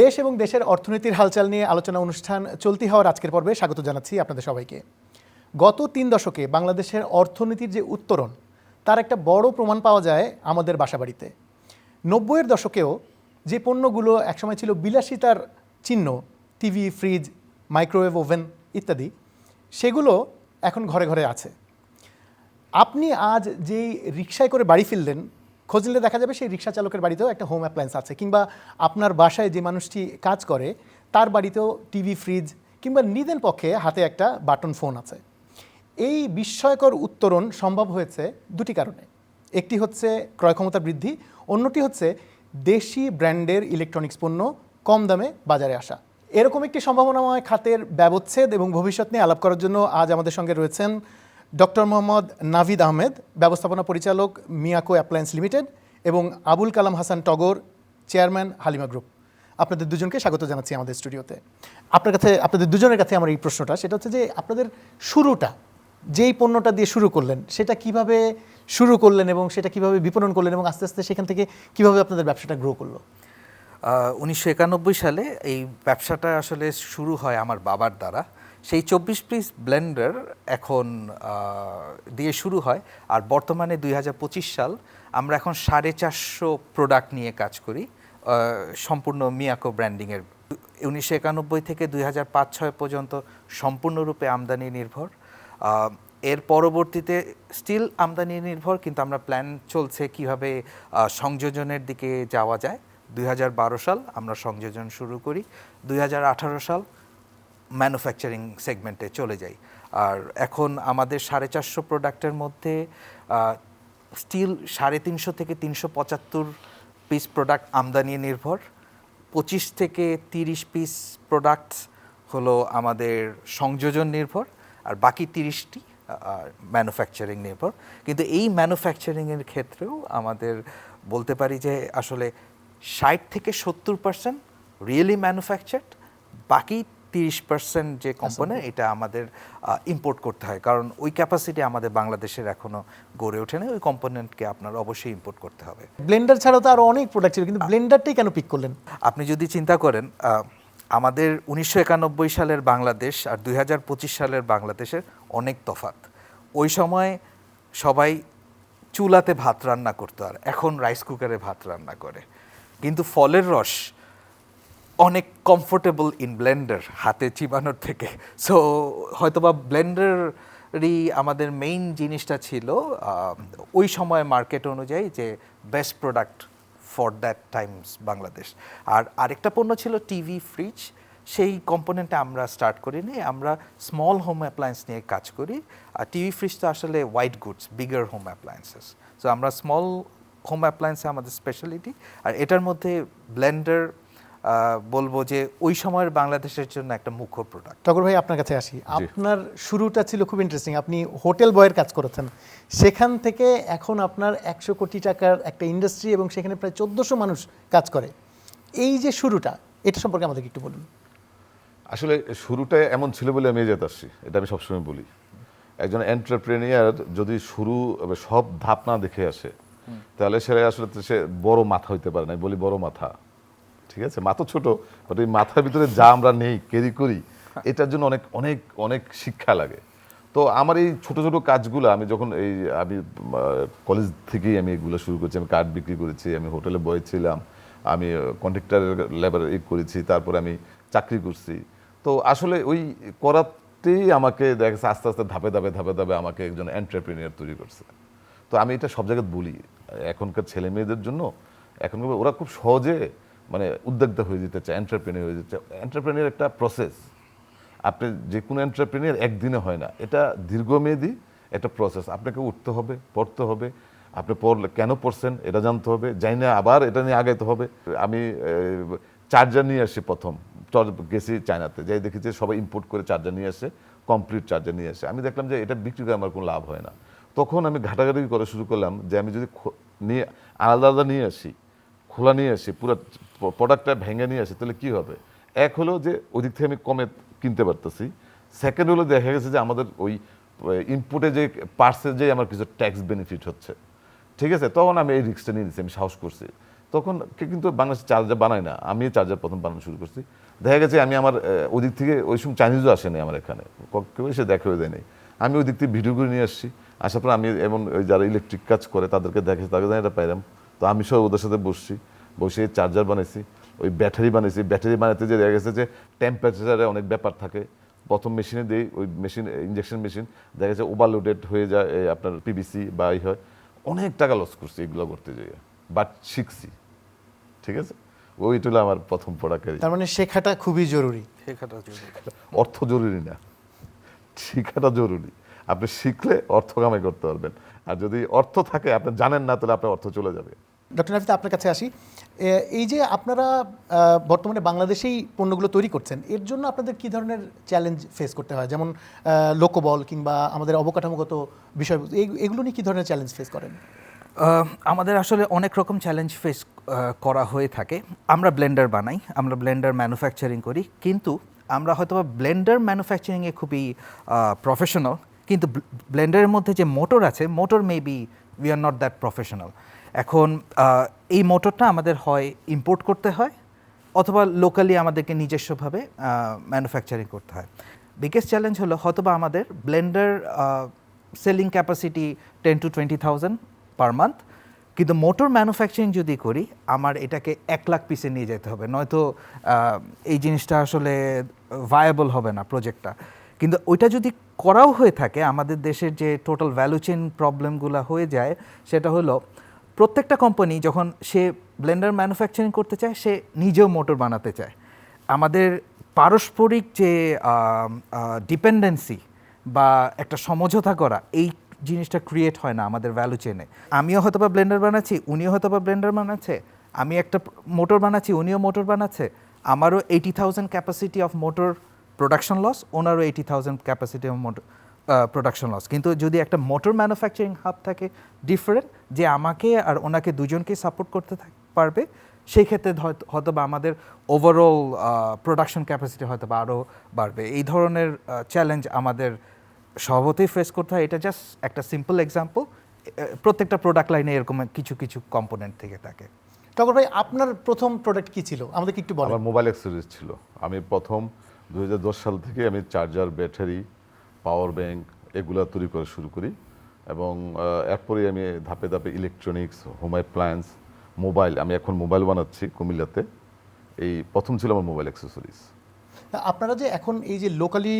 দেশ এবং দেশের অর্থনীতির হালচাল নিয়ে আলোচনা অনুষ্ঠান চলতি হওয়ার আজকের পর্বে স্বাগত জানাচ্ছি আপনাদের সবাইকে। গত তিন দশকে বাংলাদেশের অর্থনীতির যে উত্তরণ, তার একটা বড় প্রমাণ পাওয়া যায় আমাদের বাসাবাড়িতে। নব্বইয়ের দশকেও যে পণ্যগুলো একসময় ছিল বিলাসিতার চিহ্ন, টিভি, ফ্রিজ, মাইক্রোওয়েভ ওভেন ইত্যাদি, সেগুলো এখন ঘরে ঘরে আছে। আপনি আজ যেই রিক্সায় করে বাড়ি ফিরলেন খোঁজ নিলে দেখা যাবে সেই রিক্সা চালকের বাড়িতেও একটা হোম অ্যাপ্লায়েন্স আছে কিংবা আপনার বাসায় যে মানুষটি কাজ করে, তার বাড়িতেও টিভি ফ্রিজ কিংবা নিদেন পক্ষে হাতে একটা বাটন ফোন আছে। এই বিস্ময়কর উত্তরণ সম্ভব হয়েছে দুটি কারণে। একটি হচ্ছে ক্রয় ক্ষমতা বৃদ্ধি, অন্যটি হচ্ছে দেশি ব্র্যান্ডের ইলেকট্রনিক্স পণ্য কম দামে বাজারে আসা। এরকম একটি সম্ভাবনাময় খাতের ব্যবচ্ছেদ এবং ভবিষ্যৎ নিয়ে আলাপ করার জন্য আজ আমাদের সঙ্গে রয়েছেন ডক্টর মোহাম্মদ নাভিদ আহমেদ, ব্যবস্থাপনা পরিচালক মিয়াকো অ্যাপ্লায়েন্স লিমিটেড এবং আবুল কালাম হাসান টগর, চেয়ারম্যান হালিমা গ্রুপ। আপনাদের দুজনকে স্বাগত জানাচ্ছি আমাদের স্টুডিওতে। আপনার কাছে, আপনাদের দুজনের কাছে আমার এই প্রশ্নটা, সেটা হচ্ছে যে আপনাদের শুরুটা, যেই পণ্যটা দিয়ে শুরু করলেন, সেটা কীভাবে শুরু করলেন এবং সেটা কীভাবে বিপণন করলেন এবং আস্তে আস্তে সেখান থেকে কীভাবে আপনাদের ব্যবসাটা গ্রো করল? উনিশশো একানব্বই সালে এই ব্যবসাটা আসলে শুরু হয় আমার বাবার দ্বারা। সেই চব্বিশ পিস ব্লেন্ডার এখন দিয়ে শুরু হয়। আর বর্তমানে দুই হাজার পঁচিশ সাল আমরা এখন সাড়ে চারশো প্রোডাক্ট নিয়ে কাজ করি সম্পূর্ণ মিয়াকো ব্র্যান্ডিংয়ের উনিশশো একানব্বই থেকে দুই হাজার পাঁচ ছয় পর্যন্ত সম্পূর্ণরূপে আমদানি নির্ভর। এর পরবর্তীতে স্টিল আমদানি নির্ভর, কিন্তু আমরা প্ল্যান চলছে কীভাবে সংযোজনের দিকে যাওয়া যায়। দুই হাজার বারো সাল আমরা সংযোজন শুরু করি। দুই হাজার আঠারো সাল ম্যানুফ্যাকচারিং সেগমেন্টে চলে যাই। আর এখন আমাদের সাড়ে চারশো প্রোডাক্টের মধ্যে স্টিল সাড়ে তিনশো থেকে তিনশো পঁচাত্তর পিস প্রোডাক্ট আমদানি নির্ভর। পঁচিশ থেকে তিরিশ পিস প্রোডাক্টস হলো আমাদের সংযোজন নির্ভর, আর বাকি তিরিশটি ম্যানুফ্যাকচারিং নির্ভর। কিন্তু এই ম্যানুফ্যাকচারিংয়ের ক্ষেত্রেও আমাদের বলতে পারি যে আসলে ষাট থেকে সত্তর পার্সেন্ট রিয়েলি ম্যানুফ্যাকচার্ড বাকি তিরিশ পার্সেন্ট যে কোম্পানি এটা আমাদের ইম্পোর্ট করতে হয়। কারণ ওই ক্যাপাসিটি আমাদের বাংলাদেশের এখনও গড়ে ওঠেনি ওই কম্পোনেন্টকে আপনার অবশ্যই ইম্পোর্ট করতে হবে। ব্লেন্ডার ছাড়াও তো আরও অনেক প্রোডাক্ট ছিল কিন্তু ব্লেন্ডারটাই কেন পিক করলেন? আপনি যদি চিন্তা করেন আমাদের উনিশশো একানব্বই সালের বাংলাদেশ আর দুই হাজার পঁচিশ সালের বাংলাদেশের অনেক তফাত ওই সময় সবাই চুলাতে ভাত রান্না করতো আর এখন রাইস কুকারে ভাত রান্না করে। কিন্তু ফলের রস অনেক কমফোর্টেবল ইন ব্লেন্ডার হাতে চিবানোর থেকে। সো হয়তোবা ব্লেন্ডারই আমাদের মেইন জিনিসটা ছিল ওই সময় মার্কেট অনুযায়ী যে best product for that times Bangladesh আর আরেকটা পণ্য ছিল টিভি ফ্রিজ সেই কম্পোনেন্টে আমরা স্টার্ট করিনি, আমরা স্মল হোম অ্যাপ্লায়েন্স নিয়ে কাজ করি। আর টিভি ফ্রিজ তো আসলে white goods bigger home appliances so আমরা স্মল হোম অ্যাপ্লায়েন্সে আমাদের স্পেশালিটি আর এটার মধ্যে ব্লেন্ডার বলব যে ওই সময়ের বাংলাদেশের জন্য একটা মুখ্য প্রোডাক্ট টগর ভাই আপনার কাছে আসি। আপনার শুরুটা ছিল খুব ইন্টারেস্টিং আপনি হোটেল বয়ের কাজ করেছেন। সেখান থেকে এখন আপনার একশো কোটি টাকার একটা ইন্ডাস্ট্রি এবং সেখানে প্রায় চোদ্দোশো মানুষ কাজ করে। এই যে শুরুটা এটা সম্পর্কে আমাদেরকে একটু বলুন। আসলে শুরুটা এমন ছিল বলে আমি যেতে আসছি। এটা আমি সবসময় বলি। একজন এন্টারপ্রেনিয়ার যদি শুরু সব ধাপ না দেখে আসে তাহলে সে আসলে সে বড় মাথা হইতে পারে না। বলি বড় মাথা। ঠিক আছে? মাথা ছোট বাট ওই মাথার ভিতরে যা আমরা নেই ক্যারি করি এটার জন্য অনেক অনেক অনেক শিক্ষা লাগে। তো আমার এই ছোট ছোট কাজগুলো আমি যখন এই আমি কলেজ থেকেই আমি এগুলো শুরু করেছি আমি কার্ড বিক্রি করেছি আমি হোটেলে বয় ছিলাম আমি কন্ট্রাক্টরের লেবার ই করেছি তারপরে আমি চাকরি করছি। তো আসলে ওই করাতেই আমাকে দেখা গেছে আস্তে আস্তে ধাপে ধাপে ধাপে ধাপে আমাকে একজন এন্টারপ্রেনিয়ার তৈরি করছে। তো আমি এটা সব জায়গায় বলি এখনকার ছেলে মেয়েদের জন্য এখনকার ওরা খুব সহজে মানে উদ্যোক্তা হয়ে যেতে চায় এন্টারপ্রেনিয়ার হয়ে যেতে চায়। এন্টারপ্রেনিয়ার একটা প্রসেস আপনি যে কোনো এন্টারপ্রেনিয়ার একদিনে হয় না। এটা দীর্ঘমেয়াদী একটা প্রসেস আপনাকে উঠতে হবে, পড়তে হবে। আপনি পড়লে কেন পড়ছেন এটা জানতে হবে। যাই না আবার এটা নিয়ে আগাইতে হবে। আমি চার্জার নিয়ে আসি প্রথম। গেছি চায়নাতে। যাই দেখি যে সবাই ইম্পোর্ট করে চার্জার নিয়ে আসে কমপ্লিট চার্জার নিয়ে আসে। আমি দেখলাম যে এটা বিক্রি করে আমার কোনো লাভ হয় না। তখন আমি ঘাটাঘাটি করা শুরু করলাম যে আমি যদি নিয়ে আলাদা আলাদা নিয়ে আসি, খোলা নিয়ে আসি, পুরো প্রোডাক্টটা ভেঙে নিয়ে আসি, তাহলে কি হবে? এক হলো যে ওই দিক থেকে আমি কমে কিনতে পারতেছি। সেকেন্ড হলো দেখা গেছে যে, আমাদের ওই ইনপুটে যে পার্সের যে আমার কিছু ট্যাক্স বেনিফিট হচ্ছে। ঠিক আছে? তখন আমি এই রিক্সটা নিয়ে নিচ্ছি আমি সাহস করছি। তখন কিন্তু বাংলাদেশ চার্জার বানায় না। আমি চার্জার প্রথম বানানো শুরু করছি। দেখা গেছে আমি আমার ওদিক থেকে ওই সময় চাইনিজও আসেনি আমার এখানে। কেউ এসে দেখা হয়ে দেয়নি আমি ওই দিক থেকে ভিডিও করে নিয়ে আসছি। আসার পর আমি এমন ওই যারা ইলেকট্রিক কাজ করে, তাদেরকে দেখে তাকে জানি এটা পাইলাম। তো আমি সব ওদের সাথে বসছি। বসে চার্জার বানাইছি ওই ব্যাটারি বানাইছি। ব্যাটারি বানাতে যে দেখা গেছে যে টেম্পারেচারে অনেক ব্যাপার থাকে। প্রথম মেশিনে দিই ওই মেশিন ইঞ্জেকশন মেশিন দেখা যাচ্ছে ওভারলোডেড হয়ে যায় আপনার পিবিসি বা এই হয়। অনেক টাকা লস করছি এগুলো করতে যেয়ে বাট শিখছি। ঠিক আছে? ওইটা হলো আমার প্রথম প্রোডাক্টের তার মানে শেখাটা খুবই জরুরি। শেখাটা অর্থ জরুরি না। শেখাটা জরুরি। আপনি শিখলে অর্থ কামাই করতে পারবেন। আর যদি অর্থ থাকে আপনি জানেন না তাহলে আপনার অর্থ চলে যাবে। ডক্টর নাফিদ আপনার কাছে আসি। এই যে আপনারা বর্তমানে বাংলাদেশেই পণ্যগুলো তৈরি করছেন, এর জন্য আপনাদের কি ধরনের চ্যালেঞ্জ ফেস করতে হয়? যেমন লোকবল কিংবা আমাদের অবকাঠামোগত বিষয় এগুলো নিয়ে কী ধরনের চ্যালেঞ্জ ফেস করেন? আমাদের আসলে অনেক রকম চ্যালেঞ্জ ফেস করা হয়ে থাকে। আমরা ব্লেন্ডার বানাই, আমরা ব্লেন্ডার ম্যানুফ্যাকচারিং করি, কিন্তু আমরা হয়তো ব্লেন্ডার ম্যানুফ্যাকচারিংয়ে খুবই প্রফেশনাল কিন্তু ব্লেন্ডারের মধ্যে যে মোটর আছে motor maybe we are not that professional এখন এই মোটরটা আমাদের হয় ইম্পোর্ট করতে হয় অথবা লোকালি আমাদেরকে নিজস্বভাবে ম্যানুফ্যাকচারিং করতে হয়। বিগেস্ট চ্যালেঞ্জ হলো হয়তোবা আমাদের blender selling capacity ten to twenty thousand per month কিন্তু মোটর ম্যানুফ্যাকচারিং যদি করি, আমার এটাকে এক লাখ পিসে নিয়ে যেতে হবে। নয়তো এই জিনিসটা আসলে ভায়াবল হবে না প্রজেক্টটা কিন্তু ওইটা যদি করাও হয়ে থাকে, আমাদের দেশের যে টোটাল ভ্যালু চেন প্রবলেমগুলো হয়ে যায়, সেটা হলো প্রত্যেকটা কোম্পানি যখন সে ব্লেন্ডার ম্যানুফ্যাকচারিং করতে চায়, সে নিজেও মোটর বানাতে চায়। আমাদের পারস্পরিক যে ডিপেন্ডেন্সি বা একটা সমঝোতা করা, এই জিনিসটা ক্রিয়েট হয় না আমাদের ভ্যালু চেনে আমিও হয়তো বা ব্লেন্ডার বানাচ্ছি, উনিও হয়তো বা ব্লেন্ডার বানাচ্ছে, আমি একটা মোটর বানাচ্ছি, উনিও মোটর বানাচ্ছে, আমারও eighty thousand capacity of motor production loss ওনারও eighty thousand capacity of motor production loss কিন্তু যদি একটা মোটর ম্যানুফ্যাকচারিং হাব থাকে ডিফারেন্ট যে আমাকে আর ওনাকে দুজনকে সাপোর্ট করতে থাক- পারবে সেই ক্ষেত্রে হয়তো- হয়তো বা আমাদের ওভারঅল প্রোডাকশন ক্যাপাসিটি হয়তো বা আরও বাড়বে। এই ধরনের চ্যালেঞ্জ আমাদের স্বভাবতেই ফেস করতে হয়। এটা জাস্ট একটা সিম্পল এক্সাম্পল প্রত্যেকটা প্রোডাক্ট লাইনে এরকম কিছু কিছু কম্পোনেন্ট থেকে থাকে। টগর ভাই আপনার প্রথম প্রোডাক্ট কি ছিল? আমাদেরকে একটু বলেন। আমার মোবাইল অ্যাক্সেসরিজ ছিল। আমি প্রথম দু হাজার দশ সাল থেকে আমি চার্জার ব্যাটারি পাওয়ার ব্যাংক এগুলো তৈরি করা শুরু করি এবং এরপরে আমি ধাপে ধাপে ইলেকট্রনিক্স হোম অ্যাপ্লায়েন্স মোবাইল আমি এখন মোবাইল বানাচ্ছি কুমিল্লাতে। এই প্রথম ছিল আমার মোবাইল অ্যাক্সেসরিজ আপনারা যে এখন এই যে লোকালি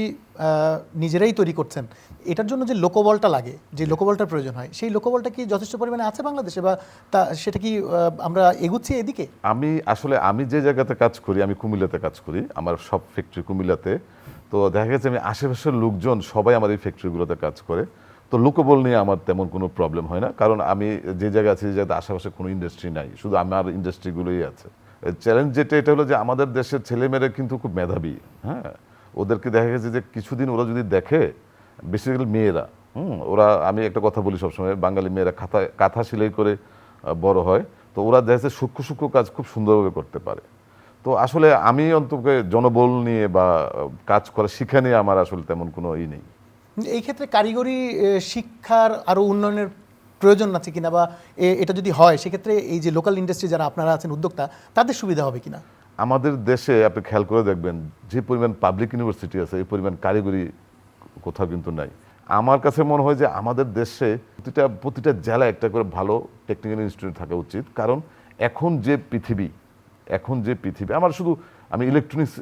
নিজেরাই তৈরি করছেন এটার জন্য যে লোকবলটা লাগে যে লোকবলটার প্রয়োজন হয় সেই লোকবলটা কি যথেষ্ট পরিমাণে আছে বাংলাদেশে বা তা সেটা কি আমরা এগুচ্ছি এদিকে? আমি আসলে আমি যে জায়গাতে কাজ করি আমি কুমিল্লাতে কাজ করি আমার সব ফ্যাক্টরি কুমিল্লাতে। তো দেখা গেছে আমি আশেপাশের লোকজন সবাই আমার এই ফ্যাক্টরিগুলোতে কাজ করে। তো লোকবল নিয়ে আমার তেমন কোনো প্রবলেম হয় না। কারণ আমি যে জায়গায় আছি, যে জায়গাতে আশেপাশে কোনো ইন্ডাস্ট্রি নাই। শুধু আমার ইন্ডাস্ট্রিগুলোই আছে। চ্যালেঞ্জ যেটা, এটা হলো যে আমাদের দেশের ছেলেমেয়েরা কিন্তু খুব মেধাবী। হ্যাঁ? ওদেরকে দেখা গেছে যে কিছুদিন ওরা যদি দেখে বেসিক্যালি মেয়েরা, হুম? ওরা, আমি একটা কথা বলি সবসময়, বাঙালি মেয়েরা কাঁথা কাঁথা সেলাই করে বড় হয়। তো ওরা দেখা যাচ্ছে সূক্ষ্ম সূক্ষ্ম কাজ খুব সুন্দরভাবে করতে পারে। তো আসলে আমি অন্তত জনবল নিয়ে বা কাজ করা শিক্ষা নিয়ে আমার আসলে তেমন কোনো ই নেই। এই ক্ষেত্রে কারিগরি শিক্ষার আরও উন্নয়নের প্রয়োজন আছে কিনা বা এ- এটা যদি হয় সেক্ষেত্রে এই যে লোকাল ইন্ডাস্ট্রি যারা আপনারা আছেন উদ্যোক্তা তাদের সুবিধা হবে কিনা? আমাদের দেশে আপনি খেয়াল করে দেখবেন যে পরিমাণ পাবলিক ইউনিভার্সিটি আছে এই পরিমাণ কারিগরি কোথাও কিন্তু নাই। আমার কাছে মনে হয় যে আমাদের দেশে প্রতিটা প্রতিটা জেলায় একটা করে ভালো টেকনিক্যাল ইনস্টিটিউট থাকা উচিত। কারণ এখন যে পৃথিবী এখন যে পৃথিবী, আমার শুধু, আমি ইলেকট্রনিক্স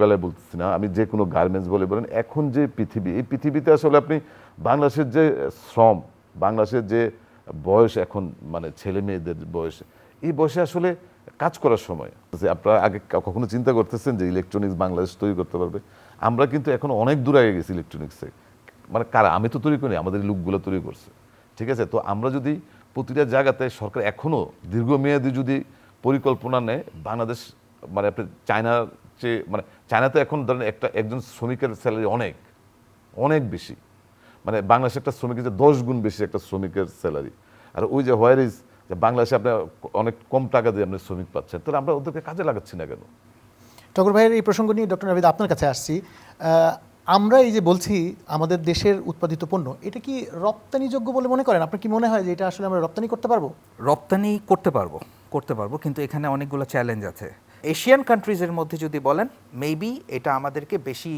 বেলায় বলতেছি না, আমি যে কোনো গার্মেন্টস বলে বলেন, এখন যে পৃথিবী, এই পৃথিবীতে আসলে আপনি বাংলাদেশের যে শ্রম, বাংলাদেশের যে বয়স এখন মানে ছেলে মেয়েদের বয়স, এই বয়সে আসলে কাজ করার সময়। যে আপনারা আগে কখনো চিন্তা করতেছেন যে ইলেকট্রনিক্স বাংলাদেশ তৈরি করতে পারবে? আমরা কিন্তু এখন অনেক দূর আগে গেছি ইলেকট্রনিক্সে মানে কারা? আমি তো তৈরি করি আমাদের লোকগুলো তৈরি করছে। ঠিক আছে? তো আমরা যদি প্রতিটা জায়গাতে সরকার এখনও দীর্ঘমেয়াদী যদি পরিকল্পনা নেয় বাংলাদেশ মানে আপনি চায়নার চেয়ে মানে চায়নাতে এখন ধরেন একটা একজন শ্রমিকের স্যালারি অনেক অনেক বেশি। মানে বাংলাদেশে একটা শ্রমিকের যে দশ গুণ বেশি একটা শ্রমিকের স্যালারি আর ওই যে হোয়ার ইজ যে বাংলাদেশে আপনি অনেক কম টাকা দিয়ে আপনি শ্রমিক পাচ্ছেন তাহলে আমরা ওদেরকে কাজে লাগাচ্ছি না কেন? ঠাকুর ভাইয়ের এই প্রসঙ্গ নিয়ে ডক্টর নাবিদ আপনার কাছে আসছি। আমরা এই যে বলছি আমাদের দেশের উৎপাদিত পণ্য এটা কি রপ্তানিযোগ্য বলে মনে করেন? আপনার কি মনে হয় যে এটা আসলে আমরা রপ্তানি করতে পারব? রপ্তানি করতে পারব। করতে পারব, কিন্তু এখানে অনেকগুলো চ্যালেঞ্জ আছে। এশিয়ান কান্ট্রিজের মধ্যে যদি বলেন মেবি এটা আমাদেরকে বেশি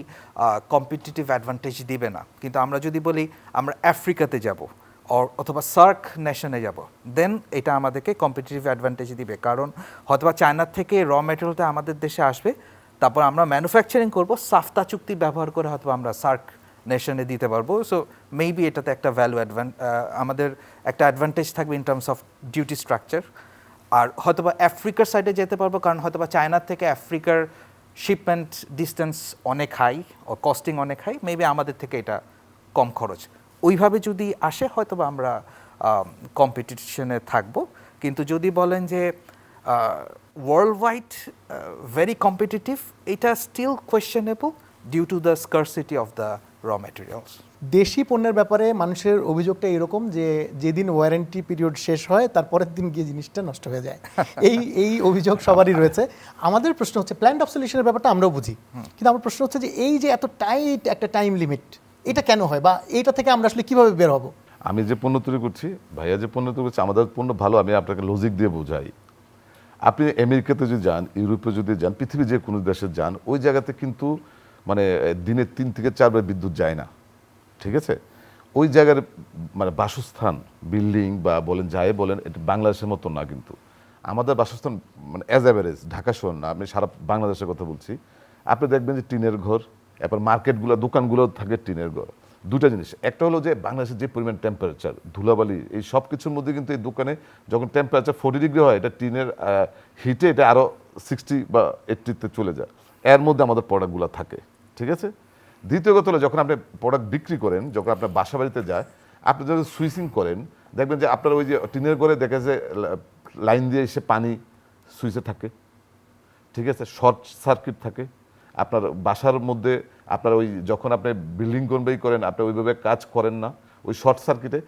কম্পিটিটিভ অ্যাডভান্টেজ দিবে না। কিন্তু আমরা যদি বলি, আমরা আফ্রিকাতে যাব অথবা সার্ক নেশনে যাব দেন এটা আমাদেরকে কম্পিটিটিভ অ্যাডভান্টেজ দিবে। কারণ হয়তোবা চায়নার থেকে র মেটেরিয়ালটা আমাদের দেশে আসবে, তারপর আমরা ম্যানুফ্যাকচারিং করব, সাফতা চুক্তি ব্যবহার করে হয়তো আমরা সার্ক নেশনে দিতে পারব। সো মেবি এটাতে একটা ভ্যালু অ্যাডভান আমাদের একটা অ্যাডভান্টেজ থাকবে in terms of duty structure আর হয়তোবা আফ্রিকার সাইডে যেতে পারব, কারণ হয়তোবা চায়নার থেকে আফ্রিকার শিপমেন্ট ডিস্টেন্স অনেক হাই ও কস্টিং অনেক হাই মেবি আমাদের থেকে এটা কম খরচ। ওইভাবে যদি আসে, হয়তোবা আমরা কম্পিটিশনে থাকব। কিন্তু যদি বলেন যে ওয়ার্ল্ড ওয়াইড ভেরি কম্পিটিটিভ এটা still questionable due to the scarcity of the raw materials দেশি পণ্যের ব্যাপারে মানুষের অভিযোগটা এরকম যে যেদিন ওয়ারেন্টি পিরিয়ড শেষ হয় তারপরের দিন গিয়ে জিনিসটা নষ্ট হয়ে যায়। এই এই অভিযোগ সবারই রয়েছে। আমাদের প্রশ্ন হচ্ছে প্ল্যান্ট অফ সলিউশনের ব্যাপারটা আমরাও বুঝি। কিন্তু আমার প্রশ্ন হচ্ছে যে এই যে এত টাইট একটা টাইম লিমিট এটা কেন হয়? বা এটা থেকে আমরা আসলে কীভাবে বের হব? আমি যে পণ্য তৈরি করছি ভাইয়া যে পণ্য তৈরি করছি আমাদের পণ্য ভালো আমি আপনাকে লজিক দিয়ে বোঝাই। আপনি আমেরিকাতে যদি যান ইউরোপে যদি যান পৃথিবীর যে কোনো দেশে যান ওই জায়গাতে কিন্তু মানে দিনে তিন থেকে চারবার বিদ্যুৎ যায় না। ঠিক আছে? ওই জায়গার মানে বাসস্থান, বিল্ডিং বা বলেন যাই বলেন, এটা বাংলাদেশের মতো না কিন্তু। আমাদের বাসস্থান মানে অ্যাজ অ্যাভারেজ ঢাকা শহর না, আমি সারা বাংলাদেশের কথা বলছি। আপনি দেখবেন যে টিনের ঘর, এরপর মার্কেটগুলো, দোকানগুলো থাকে টিনের ঘর। দুটা জিনিস, একটা হলো যে বাংলাদেশের যে পরিমাণ টেম্পারেচার ধুলাবালি, এই সব কিছুর মধ্যে কিন্তু এই দোকানে যখন টেম্পারেচার ফোর্টি ডিগ্রি হয়, এটা টিনের হিটে এটা আরও সিক্সটি বা এইট্টিতে চলে যায়। এর মধ্যে আমাদের প্রোডাক্টগুলো থাকে, ঠিক আছে? দ্বিতীয় হলো যখন আপনি প্রোডাক্ট বিক্রি করেন, যখন আপনার বাসা বাড়িতে যায়, আপনি যখন সুইচিং করেন, দেখবেন যে আপনার ওই যে টিনের ঘরে দেখে যে লাইন দিয়ে এসে পানি সুইচে থাকে। ঠিক আছে? শর্ট সার্কিট থাকে। আপনার বাসার মধ্যে আপনার ওই যখন আপনি বিল্ডিং কনভেই করেন, আপনি ওইভাবে কাজ করেন না, ওই শর্ট সার্কিটে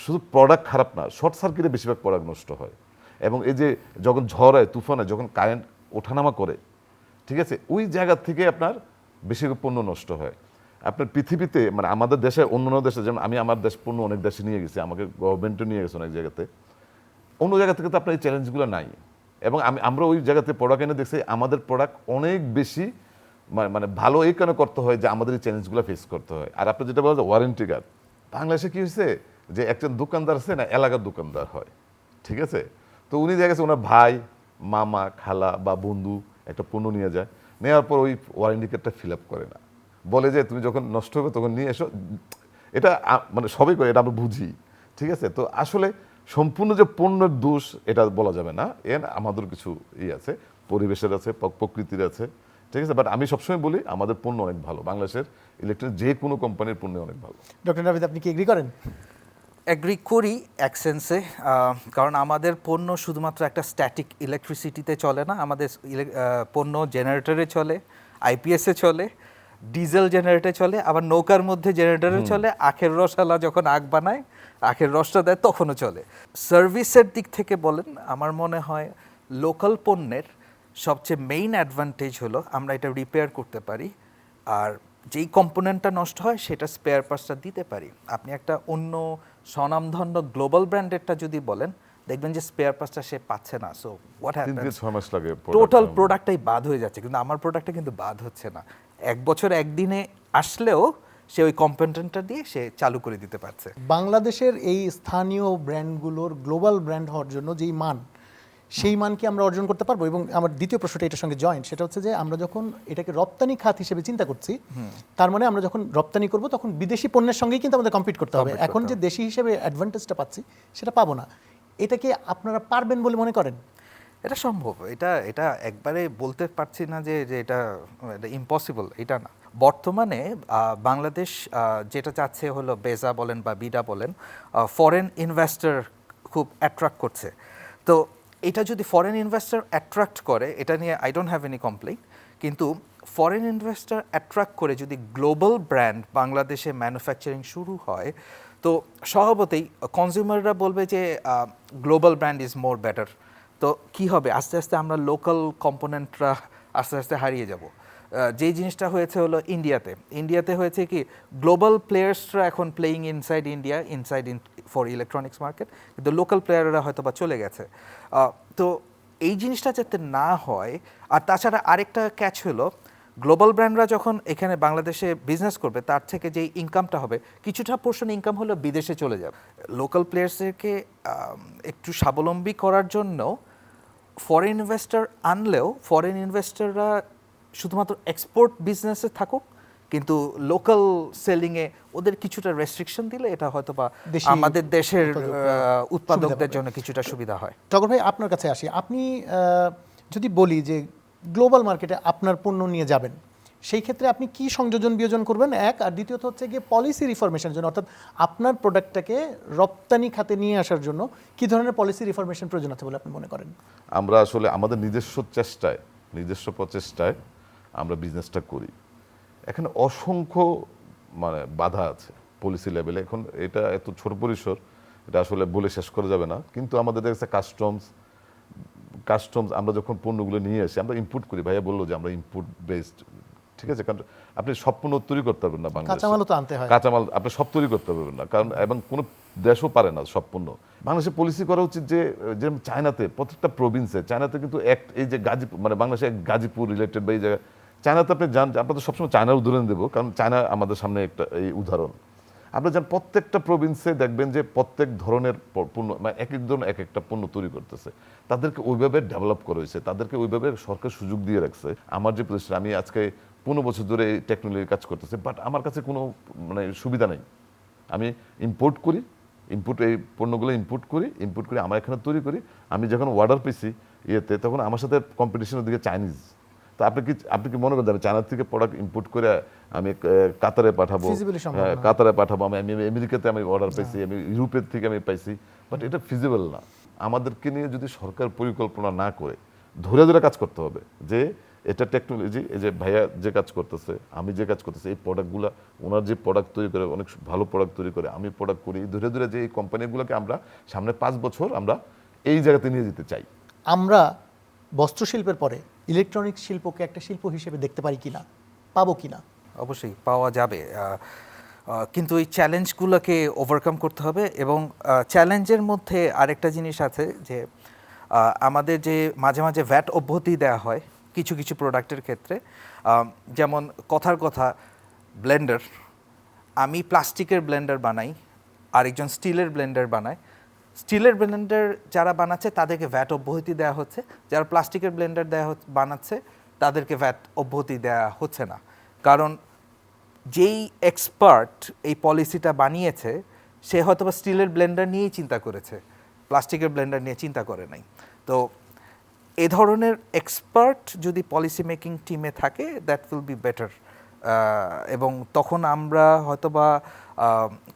শুধু প্রোডাক্ট খারাপ না শর্ট সার্কিটে বেশিরভাগ প্রোডাক্ট নষ্ট হয়। এবং এই যে যখন ঝড় হয়, তুফান হয়, যখন কারেন্ট ওঠানামা করে, ঠিক আছে? ওই জায়গা থেকে আপনার বেশি পণ্য নষ্ট হয়। আপনার পৃথিবীতে মানে আমাদের দেশে অন্য অন্য দেশে, যেমন আমি আমার দেশ পণ্য অনেক দেশে নিয়ে গেছি, আমাকে গভর্নমেন্টও নিয়ে গেছে অনেক জায়গাতে। অন্য জায়গা থেকে তো আপনার এই চ্যালেঞ্জগুলো নাই। এবং আমি, আমরা ওই জায়গাতে প্রোডাক্ট এনে দেখছি, আমাদের প্রোডাক্ট অনেক বেশি মানে ভালো এই কেন করতে হয় যে আমাদের এই চ্যালেঞ্জগুলো ফেস করতে হয়। আর আপনি যেটা বলেন ওয়ারেন্টি কার্ড বাংলাদেশে কি হয়েছে যে একজন দোকানদার আছে না, এলাকার দোকানদার হয়। ঠিক আছে? তো উনি দেখা গেছে, ওনার ভাই, মামা, খালা বা বন্ধু একটা পণ্য নিয়ে যায়। নেওয়ার পর ওই ওয়ারেন্টি কার্ডটা ফিল আপ করে না। বলে যে তুমি যখন নষ্ট হবে তখন নিয়ে এসো। এটা মানে সবই করে, এটা আমরা বুঝি। ঠিক আছে? তো আসলে সম্পূর্ণ যে পণ্যের দোষ এটা বলা যাবে না। এর আমাদের কিছু ই আছে, পরিবেশের আছে প্রকৃতির আছে। ঠিক আছে? বাট আমি সবসময় বলি, আমাদের পণ্য অনেক ভালো। বাংলাদেশের ইলেকট্রনিক যে কোনো কোম্পানির পণ্য অনেক ভালো। ডক্টর আপনি কি এগ্রি করেন? অ্যাগ্রি করি এক সেন্সে কারণ আমাদের পণ্য শুধুমাত্র একটা স্ট্যাটিক ইলেকট্রিসিটিতে চলে না আমাদের পণ্য জেনারেটরে চলে আইপিএসে চলে ডিজেল জেনারেটরে চলে আবার নৌকার মধ্যে জেনারেটরে চলে আখের রসালা যখন আগ বানায় আখের রসটা দেয় তখনও চলে। সার্ভিসের দিক থেকে বলেন আমার মনে হয় লোকাল পণ্যের সবচেয়ে মেইন অ্যাডভান্টেজ হলো আমরা এটা রিপেয়ার করতে পারি আর যেই কম্পোনেন্টটা নষ্ট হয় সেটা স্পেয়ার পার্টসটা দিতে পারি। আপনি একটা অন্য স্বনামধন্য গ্লোবাল ব্র্যান্ডেরটা যদি বলেন দেখবেন যে স্পেয়ার পার্টসটা সে পাচ্ছে না। সো হোয়াট তিন থেকে ছয় মাস লাগে টোটাল প্রোডাক্টটাই বাদ হয়ে যাচ্ছে কিন্তু আমার প্রোডাক্টটা কিন্তু বাদ হচ্ছে না। এক বছর একদিনে আসলেও সে ওই কম্পোনেন্টটা দিয়ে সে চালু করে দিতে পারছে। বাংলাদেশের এই স্থানীয় ব্র্যান্ডগুলোর গ্লোবাল ব্র্যান্ড হওয়ার জন্য যেই মান সেই মান কি আমরা অর্জন করতে পারব এবং আমার দ্বিতীয় প্রশ্নটা এটার সঙ্গে জয়েন্ট সেটা হচ্ছে যে আমরা যখন এটাকে রপ্তানি খাত হিসেবে চিন্তা করছি তার মানে আমরা যখন রপ্তানি করব তখন বিদেশি পণ্যের সঙ্গেই কিন্তু আমাদের কম্পিট করতে হবে। এখন যে দেশি হিসেবে অ্যাডভান্টেজটা পাচ্ছি সেটা পাবো না। এটাকে আপনারা পারবেন বলে মনে করেন? এটা সম্ভব। এটা এটা একবারে বলতে পারছি না যে যে এটা ইম্পসিবল এটা না। বর্তমানে বাংলাদেশ যেটা চাচ্ছে হলো বেজা বলেন বা বিডা বলেন ফরেন ইনভেস্টর খুব অ্যাট্রাক্ট করছে। তো এটা যদি ফরেন ইনভেস্টর অ্যাট্রাক্ট করে, এটা নিয়ে I don't have any complain কিন্তু ফরেন ইনভেস্টর অ্যাট্রাক্ট করে যদি গ্লোবাল ব্র্যান্ড বাংলাদেশে ম্যানুফ্যাকচারিং শুরু হয়, তো স্বভাবতেই কনজিউমাররা বলবে যে global brand is more better তো কি হবে? আস্তে আস্তে আমরা লোকাল কম্পোনেন্টরা আস্তে আস্তে হারিয়ে যাব। যেই জিনিসটা হয়েছে হলো ইন্ডিয়াতে ইন্ডিয়াতে হয়েছে কি গ্লোবাল প্লেয়ার্সরা এখন playing inside India inside in for electronics market কিন্তু লোকাল প্লেয়াররা হয়তো বা চলে গেছে। তো এই জিনিসটা যাতে না হয়, আর তাছাড়া আরেকটা ক্যাচ হলো গ্লোবাল ব্র্যান্ডরা যখন এখানে বাংলাদেশে বিজনেস করবে, তার থেকে যে ইনকামটা হবে, কিছুটা পোর্শন ইনকাম হলো বিদেশে চলে যাবে। লোকাল প্লেয়ার্সদেরকে একটু স্বাবলম্বী করার জন্য ফরেন ইনভেস্টর আনলেও ফরেন ইনভেস্টররা শুধুমাত্র এক্সপোর্ট বিজনেসে থাকুক কিন্তু লোকাল সেলিংয়ে ওদের কিছুটা রেস্ট্রিকশন দিলে এটা হয়তো বা দেশি আমাদের দেশের উৎপাদকরা উৎপাদকদের জন্য কিছুটা সুবিধা হয়। টগর ভাই আপনার কাছে আসি। আপনি যদি বলি যে গ্লোবাল মার্কেটে আপনার পণ্য নিয়ে যাবেন সেই ক্ষেত্রে আপনি কি সংযোজন বিয়োজন করবেন? এক আর দ্বিতীয়ত হচ্ছে গিয়ে পলিসি রিফরমেশনের জন্য অর্থাৎ আপনার প্রোডাক্টটাকে রপ্তানি খাতে নিয়ে আসার জন্য কি ধরনের পলিসি রিফরমেশন প্রয়োজন আছে বলে আপনি মনে করেন? আমরা আসলে আমাদের নিজস্ব চেষ্টায় নিজস্ব প্রচেষ্টায় আমরা বিজনেসটা করি। এখানে অসংখ্য মানে বাধা আছে পলিসি লেভেলে এখন এটা এত ছোট পরিসর এটা আসলে বলে শেষ করা যাবে না। কিন্তু আমাদের কাছে কাস্টমস কাস্টমস আমরা যখন পণ্যগুলো নিয়ে আসি আমরা ইম্পোর্ট করি। ভাইয়া বলল যে আমরা ইম্পোর্ট বেসড ঠিক আছে? কারণ আপনি সব পণ্য তৈরি করতে পারবেন না বাংলাদেশে। কাঁচামালও তো আনতে হয়। কাঁচামাল আপনি সব তৈরি করতে পারবেন না। কারণ এবং কোনো দেশও পারে না সব পণ্য। বাংলাদেশে পলিসি করা উচিত যে যেমন চায়নাতে প্রত্যেকটা প্রভিন্সে চায়নাতে কিন্তু এক এই যে গাজীপুর মানে বাংলাদেশে গাজীপুর রিলেটেড বা এই জায়গায় চায়নাতে আপনি যান আপনাদের সবসময় চায়নার উদাহরণ দেবো, কারণ চায়না আমাদের সামনে একটা এই উদাহরণ। আপনি যান প্রত্যেকটা প্রভিন্সে দেখবেন যে প্রত্যেক ধরনের পণ্য মানে এক এক ধরনের এক একটা পণ্য তৈরি করতেছে। তাদেরকে ওইভাবে ডেভেলপ করা হয়েছে, তাদেরকে ওইভাবে সরকার সুযোগ দিয়ে রাখছে। আমার যে প্রতিষ্ঠান আমি আজকে পনেরো বছর ধরে এই টেকনোলজি কাজ করতেছে বাট আমার কাছে কোনো মানে সুবিধা নেই। আমি ইম্পোর্ট করি ইনপুট এই পণ্যগুলো ইনপুট করি ইনপুট করে আমার এখানে তৈরি করি। আমি যখন অর্ডার পেয়েছি ইয়েতে, তখন আমার সাথে কম্পিটিশনের দিকে চাইনিজ তো আপনি কি আপনি কি মনে করেন চায়নার থেকে প্রোডাক্ট ইম্পোর্ট করে আমি কাতারে পাঠাবো? হ্যাঁ। কাতারে পাঠাবো। আমি আমি আমেরিকাতে আমি অর্ডার পেয়েছি আমি ইউরোপের থেকে আমি পাইছি বাট এটা ফিজিবল না। আমাদেরকে নিয়ে যদি সরকার পরিকল্পনা না করে ধরে ধরে কাজ করতে হবে যে এটা টেকনোলজি এই যে ভাইয়া যে কাজ করতেছে আমি যে কাজ করতেছি এই প্রোডাক্টগুলো ওনার যে প্রোডাক্ট তৈরি করে অনেক ভালো প্রোডাক্ট তৈরি করে আমি প্রোডাক্ট করি ধরে ধরে যে এই কোম্পানিগুলোকে আমরা সামনে পাঁচ বছর আমরা এই জায়গাতে নিয়ে যেতে চাই। আমরা বস্ত্রশিল্পের পরে ইলেকট্রনিক্স শিল্পকে একটা শিল্প হিসেবে দেখতে পারি কিনা, পাবো কিনা? অবশ্যই, পাওয়া যাবে। কিন্তু এই চ্যালেঞ্জগুলোকে ওভারকাম করতে হবে এবং চ্যালেঞ্জের মধ্যে আরেকটা জিনিস আছে যে আমাদের যে মাঝে মাঝে ভ্যাট অব্যাহতি দেওয়া হয় কিছু কিছু প্রোডাক্টের ক্ষেত্রে যেমন কথার কথা ব্লেন্ডার আমি প্লাস্টিকের ব্লেন্ডার বানাই, আরেকজন স্টিলের ব্লেন্ডার বানায় স্টিলের ব্লেন্ডার যারা বানাচ্ছে, তাদেরকে ভ্যাট অব্যাহতি দেওয়া হচ্ছে। যারা প্লাস্টিকের ব্লেন্ডার দেওয়া বানাচ্ছে, তাদেরকে ভ্যাট অব্যাহতি দেওয়া হচ্ছে না। কারণ যেই এক্সপার্ট এই পলিসিটা বানিয়েছে, সে হয়তো বা স্টিলের ব্লেন্ডার নিয়েই চিন্তা করেছে। প্লাস্টিকের ব্লেন্ডার নিয়ে চিন্তা করে নাই। তো এ ধরনের এক্সপার্ট যদি পলিসি মেকিং টিমে থাকে দ্যাট উইল বি বেটার এবং তখন আমরা হয়তো বা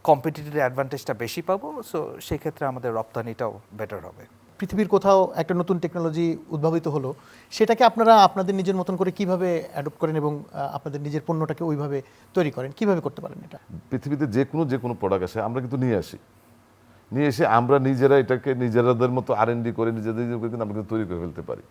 কম্পিটিটিভ অ্যাডভান্টেজটা বেশি পাবো সো সেক্ষেত্রে আমাদের রপ্তানিটাও বেটার হবে। পৃথিবীর কোথাও একটা নতুন টেকনোলজি উদ্ভাবিত হলো সেটাকে আপনারা আপনাদের নিজের মতন করে কীভাবে অ্যাডপ্ট করেন এবং আপনাদের নিজের পণ্যটাকে ওইভাবে তৈরি করেন কীভাবে করতে পারেন এটা? পৃথিবীতে যে কোনো যে কোনো প্রোডাক্ট আসে আমরা কিন্তু নিয়ে আসি। নিয়ে এসে আমরা নিজেরা এটাকে নিজেরাদের মতো আর করে নিজেদের নিজেদের কিন্তু আমরা কিন্তু তৈরি করে ফেলতে পারি।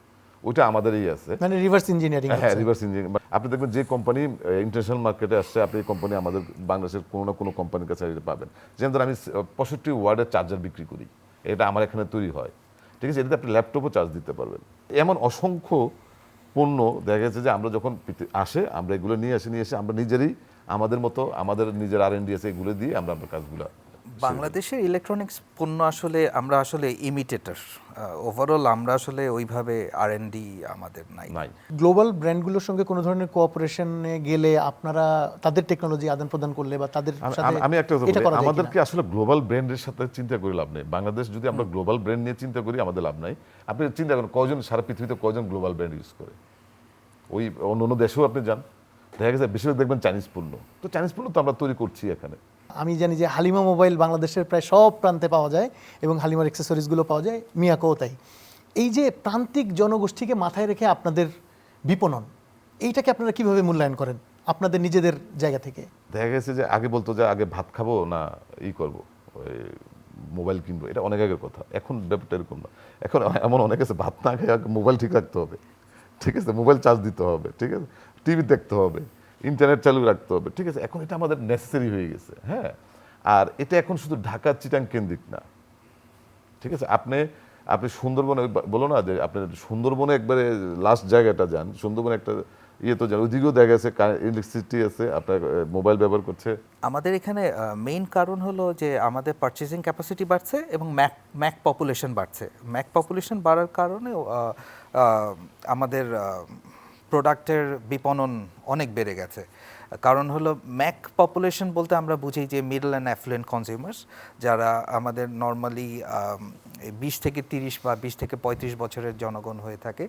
ওইটা আমাদেরই আছে। মানে রিভার্স ইঞ্জিনিয়ারিং হ্যাঁ রিভার্স ইঞ্জিনিয়ারিং আপনি দেখবেন যে কোম্পানি ইন্টারন্যাশনাল মার্কেটে আসছে আপনি এই কোম্পানি আমাদের বাংলাদেশের কোনো না কোনো কোম্পানির কাছে এটা পাবেন। যেমন ধরুন আমি পঁয়ষট্টি ওয়ার্ডের চার্জার বিক্রি করি। এটা আমার এখানে তৈরি হয়। ঠিক আছে এটাতে আপনি ল্যাপটপও চার্জ দিতে পারবেন। এমন অসংখ্য পণ্য দেখা গেছে যে আমরা যখন আসে আমরা এগুলো নিয়ে আসি নিয়ে এসে আমরা নিজেরই আমাদের মতো আমাদের নিজের আর এন ডি আছে এগুলো দিয়ে আমরা আমরা কাজগুলো বাংলাদেশের ইলেকট্রনিক্স পণ্য আসলে আমরা আসলে ইমিটেটর ওভারঅল আমরা আসলে ওইভাবে আর আমাদের নাই। গ্লোবাল ব্র্যান্ডগুলোর সঙ্গে কোনো ধরনের কোঅপারেশনে গেলে আপনারা তাদের টেকনোলজি আদান প্রদান করলে বা তাদের আমি- সাথে আমি- আমি একটা কথা বলি আমাদেরকে আসলে গ্লোবাল ব্র্যান্ডের সাথে চিন্তা করে লাভ নেই। বাংলাদেশ যদি আমরা গ্লোবাল ব্র্যান্ড নিয়ে চিন্তা করি আমাদের লাভ নাই। আপনি চিন্তা করেন কজন সারা পৃথিবীতে কজন গ্লোবাল ব্র্যান্ড ইউজ করে? ওই অন্য অন্য দেশেও আপনি যান। দেখা গেছে বেশিরভাগ দেখবেন চাইনিজ পণ্য। তো চাইনিজ পণ্য তো আমরা তৈরি করছি এখানে। আমি জানি যে হালিমা মোবাইল বাংলাদেশের প্রায় সব প্রান্তে পাওয়া যায় এবং হালিমার অ্যাক্সেসরিজগুলো পাওয়া যায়, মিয়াকোও তাই। এই যে প্রান্তিক জনগোষ্ঠীকে মাথায় রেখে আপনাদের বিপণন, এইটাকে আপনারা কীভাবে মূল্যায়ন করেন আপনাদের নিজেদের জায়গা থেকে? দেখা গেছে যে আগে বলতো যে আগে ভাত খাব না ই করব মোবাইল কিনবো, এটা অনেক আগের কথা, এখন ব্যাপারটা এরকম না। এখন এমন অনেক আছে, ভাত না খেয়ে মোবাইল ঠিক রাখতে হবে, ঠিক আছে? মোবাইল চার্জ দিতে হবে, ঠিক আছে? টিভি দেখতে হবে ইন্টারনেট চালু রাখতে হবে। ঠিক আছে, এখন এটা আমাদের নেসেসারি হয়ে গেছে হ্যাঁ? আর এটা এখন শুধু ঢাকা চিটাং কেন্দ্রিক না। ঠিক আছে, আপনি আপনি সুন্দরবনে বলো না যে আপনি সুন্দরবনে একবারে লাস্ট জায়গাটা যান, সুন্দরবনে একটা ইয়ে তো যান, ওইদিকেও দেখা গেছে ইলেকট্রিসিটি আছে, আপনার মোবাইল ব্যবহার করছে। আমাদের এখানে মেইন কারণ হলো যে আমাদের পারচেজিং ক্যাপাসিটি বাড়ছে এবং ম্যাক ম্যাক পপুলেশন বাড়ছে। ম্যাক পপুলেশন বাড়ার কারণে আমাদের প্রোডাক্টের বিপণন অনেক বেড়ে গেছে। কারণ হলো ম্যাক পপুলেশন বলতে আমরা বুঝি যে মিডল অ্যান্ড অ্যাফ্লুয়েন্ট কনজিউমার্স, যারা আমাদের নর্মালি বিশ থেকে তিরিশ বা বিশ থেকে পঁয়ত্রিশ বছরের জনগণ হয়ে থাকে,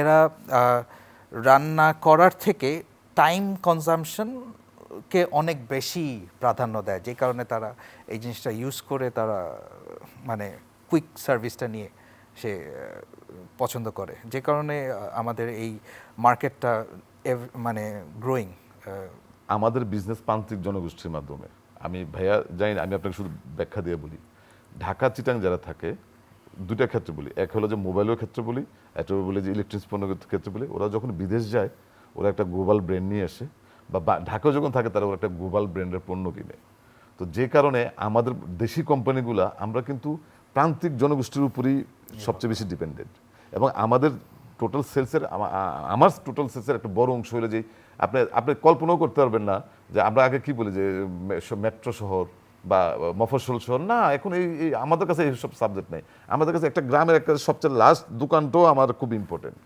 এরা রান্না করার থেকে টাইম কনজামশন কে অনেক বেশি প্রাধান্য দেয়, যে কারণে তারা এই জিনিসটা ইউজ করে তারা মানে কুইক সার্ভিসটা নিয়ে সে পছন্দ করে। যে কারণে আমাদের এই মার্কেটটা মানে গ্রোয়িং আমাদের বিজনেস প্রান্তিক জনগোষ্ঠীর মাধ্যমে। আমি ভাইয়া, জানি আমি আপনাকে শুধু ব্যাখ্যা দিয়ে বলি। ঢাকা, চিটাং যারা থাকে দুটা ক্ষেত্রে বলি। এক হলো যে মোবাইলের ক্ষেত্রে বলি একটা বলি যে ইলেকট্রিক্স পণ্যের ক্ষেত্রে বলি। ওরা যখন বিদেশ যায়, ওরা একটা গ্লোবাল ব্র্যান্ড নিয়ে আসে। বা ঢাকায় যখন থাকে, তারা ওরা একটা গ্লোবাল ব্র্যান্ডের পণ্য কিনে। তো যে কারণে আমাদের দেশি কোম্পানিগুলা আমরা কিন্তু প্রান্তিক জনগোষ্ঠীর উপরই সবচেয়ে বেশি ডিপেন্ডেন্ট এবং আমাদের টোটাল সেলসের আমার টোটাল সেলসের একটা বড় অংশ হলো যে আপনি আপনি কল্পনাও করতে পারবেন না যে আমরা আগে কি বলি যে মেট্রো শহর বা মফস্বল শহর। না এখন এই এই আমাদের কাছে এইসব সাবজেক্ট নেই। আমাদের কাছে একটা গ্রামের একটা সবচেয়ে লাস্ট দোকানটাও আমার খুব ইম্পর্টেন্ট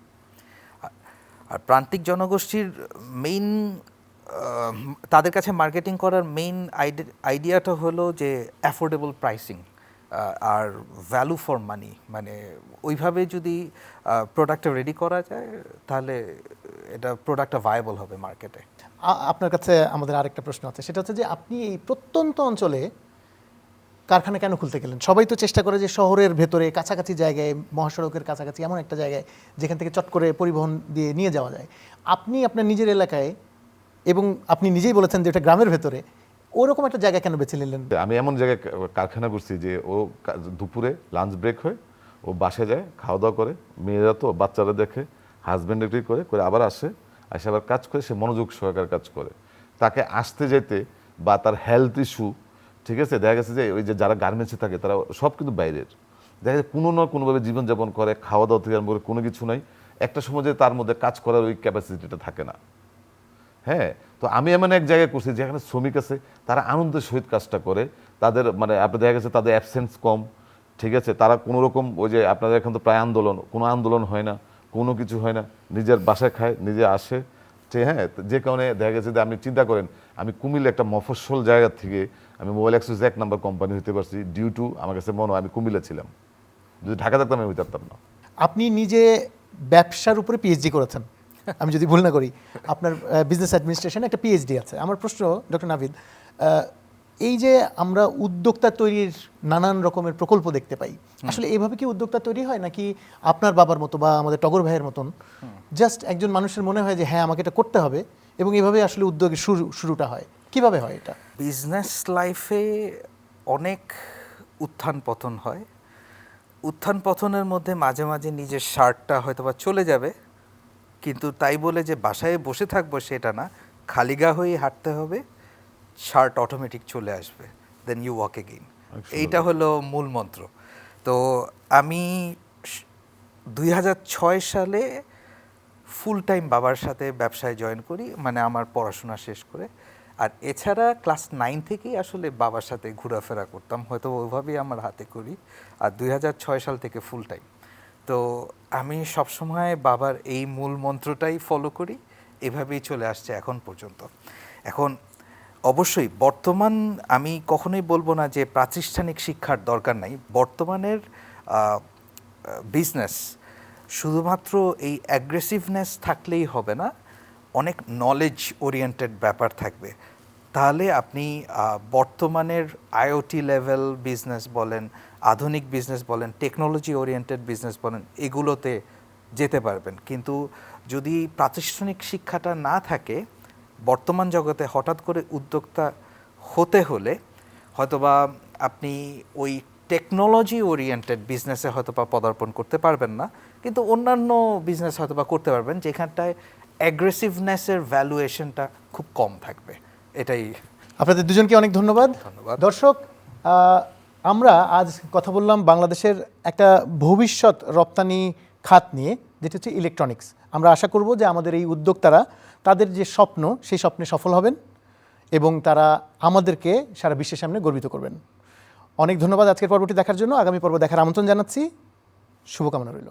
আর প্রান্তিক জনগোষ্ঠীর মেইন তাদের কাছে মার্কেটিং করার মেইন আইডিয়াটা হলো যে অ্যাফোর্ডেবল প্রাইসিং আর ভ্যালু ফর মানি মানে ওইভাবে যদি প্রোডাক্টটা রেডি করা যায়, তাহলে এটা প্রোডাক্টটা ভায়াবল হবে মার্কেটে আপনার কাছে আমাদের আরেকটা প্রশ্ন আছে। সেটা হচ্ছে যে আপনি এই প্রত্যন্ত অঞ্চলে কারখানা কেন খুলতে গেলেন? সবাই তো চেষ্টা করে যে শহরের ভেতরে কাছাকাছি জায়গায়, মহাসড়কের কাছাকাছি এমন একটা জায়গায়, যেখান থেকে চট করে পরিবহন দিয়ে নিয়ে যাওয়া যায়। আপনি আপনার নিজের এলাকায় এবং আপনি নিজেই বলেছেন যে এটা গ্রামের ভেতরে ওরকম একটা জায়গা কেন বেছে নিলেন? আমি এমন জায়গায় কারখানা করছি যে ও দুপুরে লাঞ্চ ব্রেক হয়, ও বাসে যায় খাওয়া দাওয়া করে, মেয়েরা তো, বাচ্চারা দেখে হাজব্যান্ড একটি করে করে আবার আসে আসে আবার কাজ করে, সে মনোযোগ সহকারে কাজ করে। তাকে আসতে যেতে বা তার হেলথ ইস্যু ঠিক আছে? দেখা গেছে যে ওই যে যারা গার্মেন্টসে থাকে, তারা সব কিন্তু বাইরের। দেখা যায় কোনো না কোনোভাবে জীবনযাপন করে খাওয়া দাওয়া থেকে আরম্ভ করে কোনো কিছু নাই। একটা সময় যে তার মধ্যে কাজ করার ওই ক্যাপাসিটিটা থাকে না। হ্যাঁ? তো আমি এমন এক জায়গায় করছি যেখানে শ্রমিক আছে, তারা আনন্দের সহিত কাজটা করে। তাদের মানে আপনি দেখা গেছে তাদের অ্যাবসেন্স কম, ঠিক আছে? তারা কোনো রকম ওই যে আপনাদের এখন তো প্রায় আন্দোলন, কোনো আন্দোলন হয় না, কোনো কিছু হয় না। নিজের বাসায় খায়, নিজে আসে হ্যাঁ যে কারণে দেখা গেছে যে আপনি চিন্তা করেন, আমি কুমিল্লা একটা মফস্বল জায়গা থেকে আমি মোবাইল অ্যাক্সেস এক নাম্বার কোম্পানি হতে পারছি ডিউ টু আমার কাছে মনে হয় আমি কুমিল্লা ছিলাম। যদি ঢাকা থাকতাম আমি পারতাম না। আপনি নিজে ব্যবসার উপরে পিএইচডি করেছেন। আমি যদি ভুল না করি আপনার বিজনেস অ্যাডমিনিস্ট্রেশনে একটা পিএইচডি আছে। আমার প্রশ্ন ডক্টর নাভিদ এই যে আমরা উদ্যোক্তা তৈরির নানান রকমের প্রকল্প দেখতে পাই আসলে এইভাবে কি উদ্যোক্তা তৈরি হয় নাকি আপনার বাবার মতো বা আমাদের টগর ভাইয়ের মতন? জাস্ট একজন মানুষের মনে হয় যে হ্যাঁ আমাকে এটা করতে হবে এবং এভাবে আসলে উদ্যোগের শুরু শুরুটা হয়। কীভাবে হয় এটা? বিজনেস লাইফে অনেক উত্থান পতন হয়। উত্থান পতনের মধ্যে মাঝে মাঝে নিজের শার্টটা হয়তো বা চলে যাবে। কিন্তু তাই বলে যে বাসায় বসে থাকব সেটা না খালি গা হয়ে হাঁটতে হবে শার্ট অটোমেটিক চলে আসবে দেন ইউ ওয়াক এগেইন এইটা হলো মূল মন্ত্র। তো আমি দুই হাজার ছয় সালে ফুল টাইম বাবার সাথে ব্যবসায় জয়েন করি মানে আমার পড়াশোনা শেষ করে। আর এছাড়া ক্লাস নাইন থেকেই আসলে বাবার সাথে ঘোরাফেরা করতাম হয়তো ওইভাবেই আমার হাতে করি। আর দুই হাজার ছয় সাল থেকে ফুল টাইম তো আমি সবসময় বাবার এই মূল মন্ত্রটাই ফলো করি, এভাবেই চলে আসছে এখন পর্যন্ত। এখন অবশ্যই বর্তমান আমি কখনোই বলব না যে প্রাতিষ্ঠানিক শিক্ষার দরকার নাই। বর্তমানের বিজনেস শুধুমাত্র এই অ্যাগ্রেসিভনেস থাকলেই হবে না, অনেক নলেজ ওরিয়েন্টেড ব্যাপার থাকবে। তাহলে আপনি বর্তমানের আইওটি লেভেল বিজনেস বলেন আধুনিক বিজনেস বলেন টেকনোলজি ওরিয়েন্টেড বিজনেস বলেন এগুলোতে যেতে পারবেন। কিন্তু যদি প্রাতিষ্ঠানিক শিক্ষাটা না থাকে বর্তমান জগতে হঠাৎ করে উদ্যোক্তা হতে হলে হয়তোবা আপনি ওই টেকনোলজি ওরিয়েন্টেড বিজনেসে হয়তোবা পদার্পণ করতে পারবেন না কিন্তু অন্যান্য বিজনেস হয়তোবা করতে পারবেন যেখানটায় অ্যাগ্রেসিভনেসের ভ্যালুয়েশনটা খুব কম থাকবে। এটাই। আপনাদের দুজনকে অনেক ধন্যবাদ। ধন্যবাদ। দর্শক আমরা আজ কথা বললাম বাংলাদেশের একটা ভবিষ্যৎ রপ্তানি খাত নিয়ে, যেটা হচ্ছে ইলেকট্রনিক্স আমরা আশা করব যে আমাদের এই উদ্যোক্তারা তাদের যে স্বপ্ন, সেই স্বপ্নে সফল হবেন এবং তারা আমাদেরকে সারা বিশ্বের সামনে গর্বিত করবেন। অনেক ধন্যবাদ আজকের পর্বটি দেখার জন্য। আগামী পর্ব দেখার আমন্ত্রণ জানাচ্ছি। শুভকামনা রইল।